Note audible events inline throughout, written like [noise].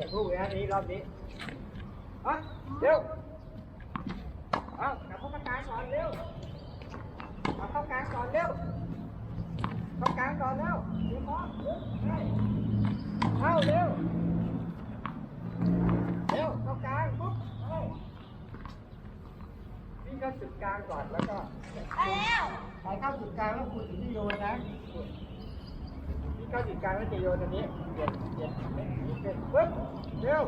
หกลูกเลยนะนี้รอบนี้อะเร็วเอากลับเข้ากลางก่อนเร็วเอาเข้ากลางก่อนเร็วเข้ากลางก่อนเร็วเดี๋ยวพร้อมเร็วเข้าเร็วเร็วเข้ากลางปุ๊บเอาวิ่งเข้าจุดกลางก่อนแล้วก็ไปแล้วไปเข้าจุดกลางแล้วคุณถึงที่โยนนะ วิ่งเข้าจุดกลางแล้วจะโยนอันนี้เปลี่ยนเปลี่ยนเปลี่ยนเปลี่ยนปุ๊บเร็ว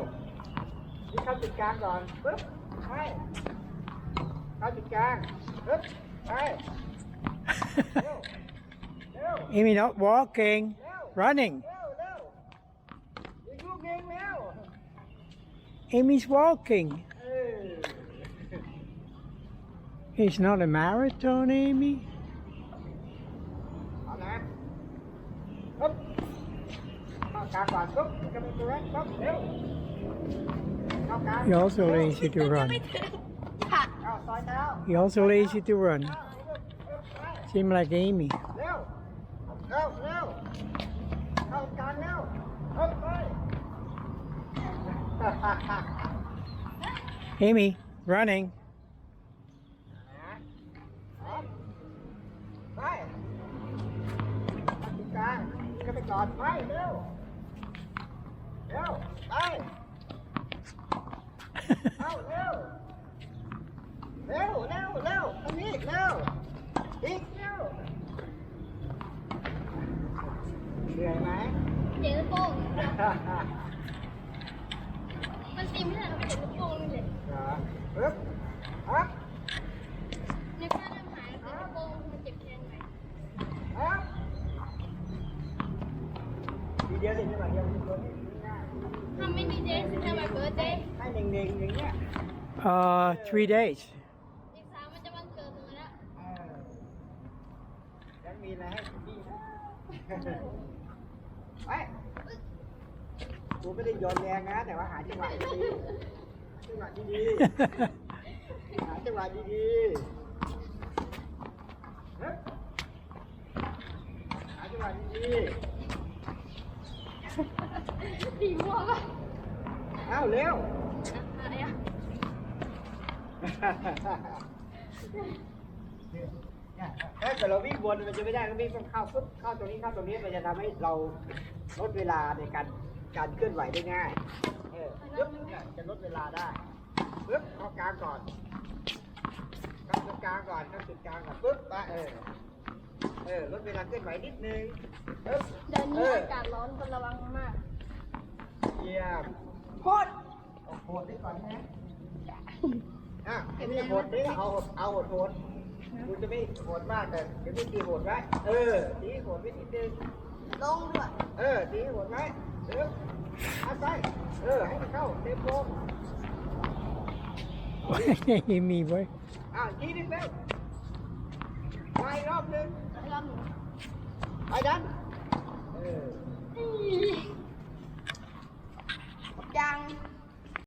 วิ่งเข้าจุดกลางก่อนปุ๊บไปเข้าจุดกลางปุ๊บไปเร็วเร็ว Amy not walking, เร็ว running. เร็วเร็วอีกลูกเองแล้ว Amy's walking. เออ It's not a marathon, Amy. ปุ๊บเข้ากลางก่อนปุ๊บจะเป็นตัวแรกปุ๊บเร็วเข้ากลาง He also lazy to จะไม่ run. ถึงอยาก เอาซอยเท้า He also lazy to run. เอาเอาไป Seem like Amy. เร็วเร็วเร็วเข้ากลางเร็วเข้าไป [laughs] Amy, running. นี่ก็ไปก่อนไปเร็วเร็วไปเอาเร็วเร็วเร็วเร็วตรงนี้เร็วอีกเร็วเหนื่อยไหมเจ็บลูกโป่งมันตีไม่ได้เราไปเจ็บลูกโป่งเลยเหรอปึ๊บ ย่างเงี้ย Uh, three days. อีกสามมันจะวันเกิดหนูแล้ว เออแล้วมีอะไรให้พี่นะ[laughs] ไปกูไม่ได้โยนแรงนะ แต่ว่าหาจังหวะดีๆจังหวะดีๆหาจังหวะดีๆเฮ้ยหาจังหวะดี ตี เอ้าเร็วอะไรอะถ้าเกิดเราวิ่งวนมันจะไม่ได้ก็วิ่งต้องเข้าปุ๊บเข้าตรงนี้เข้าตรงนี้มันจะทำให้เราลดเวลาในการการเคลื่อนไหวได้ง่ายเออปึ๊บจะลดเวลาได้ปึ๊บเข้ากลางก่อนเข้าจุดกลางก่อนเข้าจุดกลางก่อนปึ๊บไปเออเออลดเวลาเคลื่อนไหวนิดนึงปึ๊บเดินเอนี้ออากาศร้อนต้องระวังมากเยี่ยม โคตรเอาโคตรได้ก่อนนะอะไอ้นี่โหดนี่เอาเอาโหดโหดคุณจะไม่โหดมากแต่เดี๋ยวไม่ตีโหดไว้เออตีโหดไว้นิดนึงลงด้วยเออตีให้หมดไหมเดี๋ยวอาศัยเออให้มันเข้าเต็มโลง Amy, boy. อะยีนึงเร็วไปอีกรอบหนึงรอบหนูไปดันเอออี ยัง